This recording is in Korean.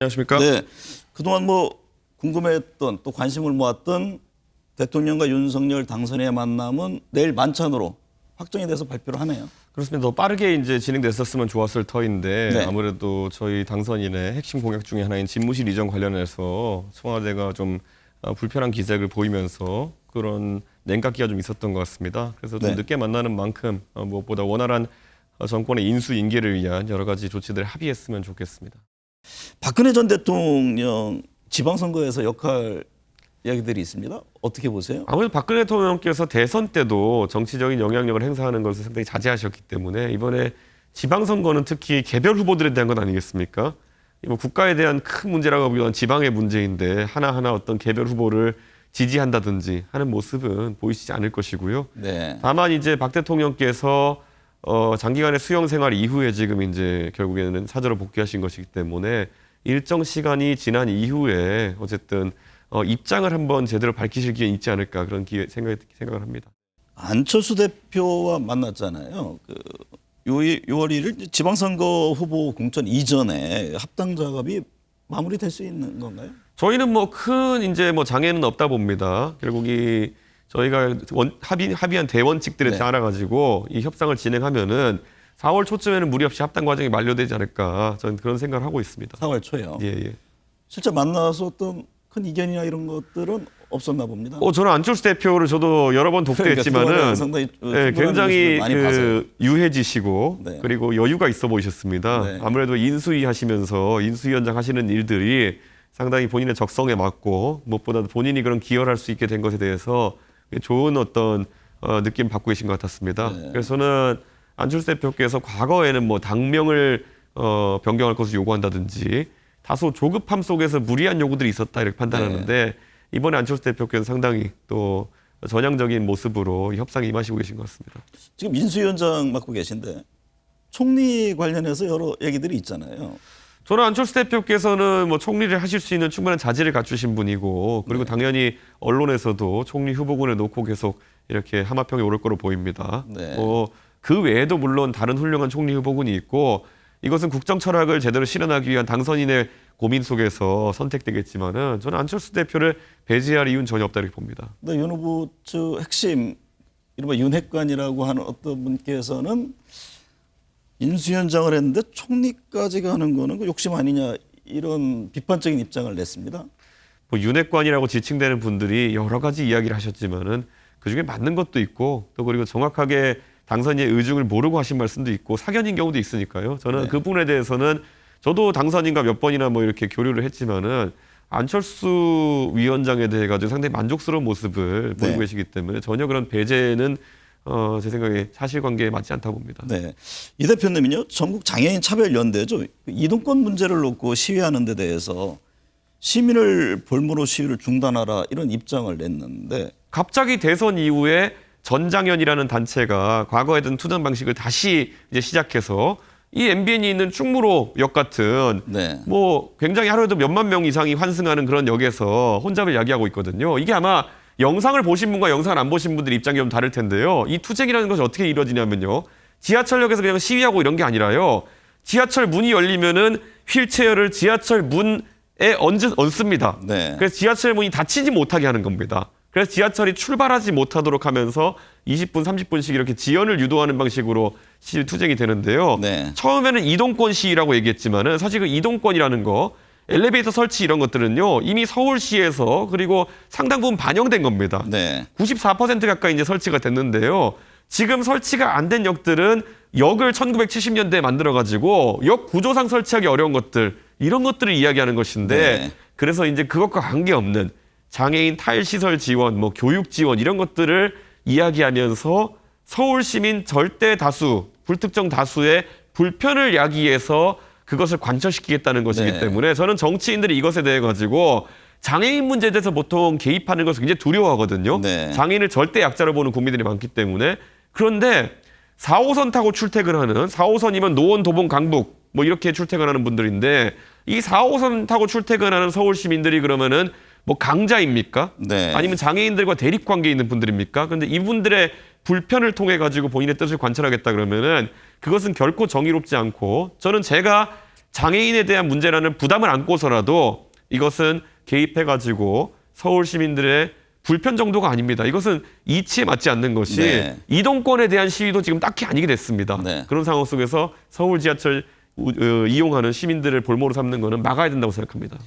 안녕하십니까? 네. 그동안 뭐 궁금했던 또 관심을 모았던 대통령과 윤석열 당선인의 만남은 내일 만찬으로 확정이 돼서 발표를 하네요. 그렇습니다. 더 빠르게 이제 진행됐었으면 좋았을 터인데 네. 아무래도 저희 당선인의 핵심 공약 중에 하나인 집무실 이전 관련해서 청와대가 좀 어, 불편한 기색을 보이면서 그런 냉각기가 좀 있었던 것 같습니다. 그래서 좀 네. 늦게 만나는 만큼 어, 무엇보다 원활한 어, 정권의 인수 인계를 위한 여러 가지 조치들을 합의했으면 좋겠습니다. 박근혜 전 대통령 지방선거에서 역할 이야기들이 있습니다. 어떻게 보세요? 아무래도 박근혜 대통령께서 대선 때도 정치적인 영향력을 행사하는 것을 상당히 자제하셨기 때문에 이번에 지방선거는 특히 개별 후보들에 대한 것 아니겠습니까? 이뭐 국가에 대한 큰 문제라고 보기보다는 지방의 문제인데 하나하나 어떤 개별 후보를 지지한다든지 하는 모습은 보이시지 않을 것이고요. 네. 다만 이제 박 대통령께서 어 장기간의 수영 생활 이후에 지금 이제 결국에는 사저로 복귀하신 것이기 때문에 일정 시간이 지난 이후에 어쨌든 어 입장을 한번 제대로 밝히실 기회 있지 않을까 그런 기회 생각 생각을 합니다. 안철수 대표와 만났잖아요. 그 6월 1일 지방선거 후보 공천 이전에 합당 작업이 마무리될 수 있는 건가요? 저희는 뭐 큰 이제 뭐 장애는 없다 봅니다. 결국 이 저희가 원, 합의, 합의한 대원칙들에 네. 따라 가지고 이 협상을 진행하면은 4월 초쯤에는 무리 없이 합당 과정이 만료되지 않을까 저는 그런 생각을 하고 있습니다. 4월 초요. 예, 예. 실제 만나서 어떤 큰 이견이나 이런 것들은 없었나 봅니다. 어, 저는 안철수 대표를 저도 여러 번 그러니까 독대했지만은 예, 충분한 굉장히. 그 유해지시고 네. 그리고 여유가 있어 보이셨습니다. 네. 아무래도 인수위 하시면서 인수위원장 하시는 일들이 상당히 본인의 적성에 맞고 무엇보다 본인이 그런 기여를 할수 있게 된 것에 대해서 좋은 어떤 어, 느낌 받고 계신 것 같았습니다. 네. 그래서 저는 안철수 대표께서 과거에는 뭐 당명을 어, 변경할 것을 요구한다든지 다소 조급함 속에서 무리한 요구들이 있었다 이렇게 판단하는데 이번에 안철수 대표께서 상당히 또 전향적인 모습으로 이 협상에 임하시고 계신 것 같습니다. 지금 인수위원장 맡고 계신데 총리 관련해서 여러 얘기들이 있잖아요. 저는 안철수 대표께서는 뭐 총리를 하실 수 있는 충분한 자질을 갖추신 분이고 그리고 네. 당연히 언론에서도 총리 후보군을 놓고 계속 이렇게 하마평에 오를 거로 보입니다. 네. 뭐그 외에도 물론 다른 훌륭한 총리 후보군이 있고 이것은 국정 철학을 제대로 실현하기 위한 당선인의 고민 속에서 선택되겠지만은 저는 안철수 대표를 배제할 이유는 전혀 없다 이렇게 봅니다. 근데 윤 후보 측 핵심 이른바 윤핵관이라고 하는 어떤 분께서는 인수위원장을 했는데 총리까지 가는 거는 그 욕심 아니냐 이런 비판적인 입장을 냈습니다. 뭐 윤핵관이라고 지칭되는 분들이 여러 가지 이야기를 하셨지만은 그 중에 맞는 것도 있고 또 그리고 정확하게 당선인의 의중을 모르고 하신 말씀도 있고 사견인 경우도 있으니까요. 저는 네. 그 부분에 대해서는 저도 당선인과 몇 번이나 뭐 이렇게 교류를 했지만은 안철수 위원장에 대해 가지고 상당히 만족스러운 모습을 네. 보이고 계시기 때문에 전혀 그런 배제는 어, 제 생각에 사실관계에 맞지 않다고 봅니다. 네. 이 대표님은요, 전국 장애인 차별 연대죠. 이동권 문제를 놓고 시위하는 데 대해서 시민을 볼모로 시위를 중단하라 이런 입장을 냈는데 갑자기 대선 이후에 전장현이라는 단체가 과거에 던 투쟁 방식을 다시 이제 시작해서 이 MBN이 있는 충무로역 같은 네. 뭐 굉장히 하루에도 몇만 명 이상이 환승하는 그런 역에서 혼잡을 야기하고 있거든요. 이게 아마 영상을 보신 분과 영상을 안 보신 분들 입장이 좀 다를 텐데요. 이 투쟁이라는 것이 어떻게 이루어지냐면요. 지하철역에서 그냥 시위하고 이런 게 아니라요. 지하철 문이 열리면은 휠체어를 지하철 문에 얹, 얹습니다. 네. 그래서 지하철 문이 닫히지 못하게 하는 겁니다. 그래서 지하철이 출발하지 못하도록 하면서 20분, 30분씩 이렇게 지연을 유도하는 방식으로 시 투쟁이 되는데요. 네. 처음에는 이동권 시위라고 얘기했지만은 사실 그 이동권이라는 거 엘리베이터 설치 이런 것들은요 이미 서울시에서 그리고 상당 부분 반영된 겁니다. 네. 94% 가까이 이제 설치가 됐는데요. 지금 설치가 안 된 역들은 역을 1970년대에 만들어 가지고 역 구조상 설치하기 어려운 것들 이런 것들을 이야기하는 것인데 네. 그래서 이제 그것과 관계없는 장애인 탈시설 지원, 뭐 교육 지원 이런 것들을 이야기하면서 서울 시민 절대 다수, 불특정 다수의 불편을 야기해서 그것을 관철시키겠다는 것이기 네. 때문에 저는 정치인들이 이것에 대해 가지고 장애인 문제에 대해서 보통 개입하는 것을 굉장히 두려워하거든요. 네. 장애인을 절대 약자로 보는 국민들이 많기 때문에 그런데 4호선 타고 출퇴근하는 4호선이면 노원, 도봉, 강북 뭐 이렇게 출퇴근하는 분들인데 이 4호선 타고 출퇴근하는 서울 시민들이 그러면은 뭐 강자입니까? 네. 아니면 장애인들과 대립 관계에 있는 분들입니까? 그런데 이분들의 불편을 통해 가지고 본인의 뜻을 관철하겠다 그러면은 그것은 결코 정의롭지 않고 저는 제가 장애인에 대한 문제라는 부담을 안고서라도 이것은 개입해 가지고 서울 시민들의 불편 정도가 아닙니다. 이것은 이치에 맞지 않는 것이 네. 이동권에 대한 시위도 지금 딱히 아니게 됐습니다. 네. 그런 상황 속에서 서울 지하철 우- 어, 이용하는 시민들을 볼모로 삼는 것은 막아야 된다고 생각합니다.